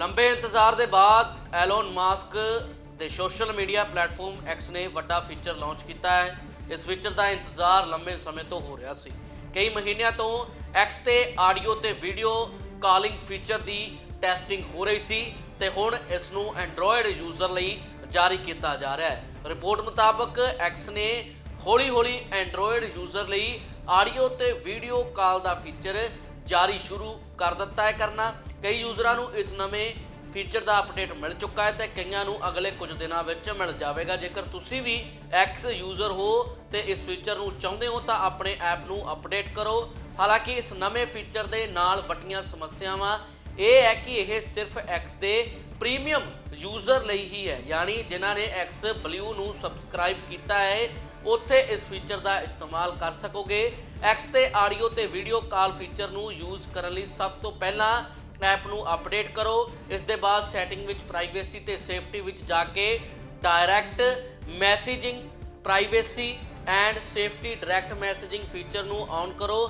ਲੰਬੇ ਇੰਤਜ਼ਾਰ ਦੇ ਬਾਅਦ ਐਲੋਨ ਮਾਸਕ ਦੇ ਸੋਸ਼ਲ ਮੀਡੀਆ ਪਲੇਟਫਾਰਮ ਐਕਸ ਨੇ ਵੱਡਾ ਫੀਚਰ ਲਾਂਚ ਕੀਤਾ ਹੈ। ਇਸ ਫੀਚਰ ਦਾ ਇੰਤਜ਼ਾਰ ਲੰਬੇ ਸਮੇਂ ਤੋਂ ਹੋ ਰਿਹਾ ਸੀ। ਕਈ ਮਹੀਨਿਆਂ ਤੋਂ ਐਕਸ ਤੇ ਆਡੀਓ ਤੇ ਵੀਡੀਓ ਕਾਲਿੰਗ ਫੀਚਰ ਦੀ ਟੈਸਟਿੰਗ ਹੋ ਰਹੀ ਸੀ ਤੇ ਹੁਣ ਇਸ ਨੂੰ ਐਂਡਰੋਇਡ ਯੂਜ਼ਰ ਲਈ ਜਾਰੀ ਕੀਤਾ ਜਾ ਰਿਹਾ ਹੈ। ਰਿਪੋਰਟ ਮੁਤਾਬਕ ਐਕਸ ਨੇ ਹੌਲੀ-ਹੌਲੀ ਐਂਡਰੋਇਡ ਯੂਜ਼ਰ ਲਈ ਆਡੀਓ ਤੇ ਵੀਡੀਓ ਕਾਲ ਦਾ ਫੀਚਰ ਜਾਰੀ ਸ਼ੁਰੂ ਕਰ ਦਿੱਤਾ ਹੈ ਕਰਨਾ। ਕਈ ਯੂਜ਼ਰਾਂ ਨੂੰ ਇਸ ਨਵੇਂ ਫੀਚਰ ਦਾ ਅਪਡੇਟ ਮਿਲ ਚੁੱਕਾ ਹੈ ਤੇ ਕਈਆਂ ਨੂੰ ਅਗਲੇ ਕੁਝ ਦਿਨਾਂ ਵਿੱਚ ਮਿਲ ਜਾਵੇਗਾ। ਜੇਕਰ ਤੁਸੀਂ ਵੀ ਐਕਸ ਯੂਜ਼ਰ ਹੋ ਤੇ ਇਸ ਫੀਚਰ ਨੂੰ ਚਾਹੁੰਦੇ ਹੋ ਤਾਂ ਆਪਣੇ ਐਪ ਨੂੰ ਅਪਡੇਟ ਕਰੋ। ਹਾਲਾਂਕਿ ਇਸ ਨਵੇਂ ਫੀਚਰ ਦੇ ਨਾਲ ਵੱਡੀਆਂ ਸਮੱਸਿਆਵਾਂ ਇਹ ਹੈ ਕਿ ਇਹ ਸਿਰਫ ਐਕਸ ਦੇ ਪ੍ਰੀਮੀਅਮ ਯੂਜ਼ਰ ਲਈ ਹੀ ਹੈ, ਯਾਨੀ ਜਿਨ੍ਹਾਂ ਨੇ ਐਕਸ ਬਲੂ ਨੂੰ ਸਬਸਕ੍ਰਾਈਬ ਕੀਤਾ ਹੈ ਉੱਥੇ ਇਸ ਫੀਚਰ ਦਾ ਇਸਤੇਮਾਲ ਕਰ ਸਕੋਗੇ। ਐਕਸ ਤੇ ਆਡੀਓ ਤੇ ਵੀਡੀਓ ਕਾਲ ਫੀਚਰ ਨੂੰ ਯੂਜ਼ ਕਰਨ ਲਈ ਸਭ ਤੋਂ ਪਹਿਲਾਂ ਐਪ ਨੂੰ ਅਪਡੇਟ ਕਰੋ। ਇਸ ਦੇ ਬਾਅਦ ਸੈਟਿੰਗ ਵਿੱਚ ਪ੍ਰਾਈਵੇਸੀ ਤੇ ਸੇਫਟੀ ਵਿੱਚ ਜਾ ਕੇ direct messaging privacy and safety direct messaging feature ਨੂੰ ਔਨ ਕਰੋ।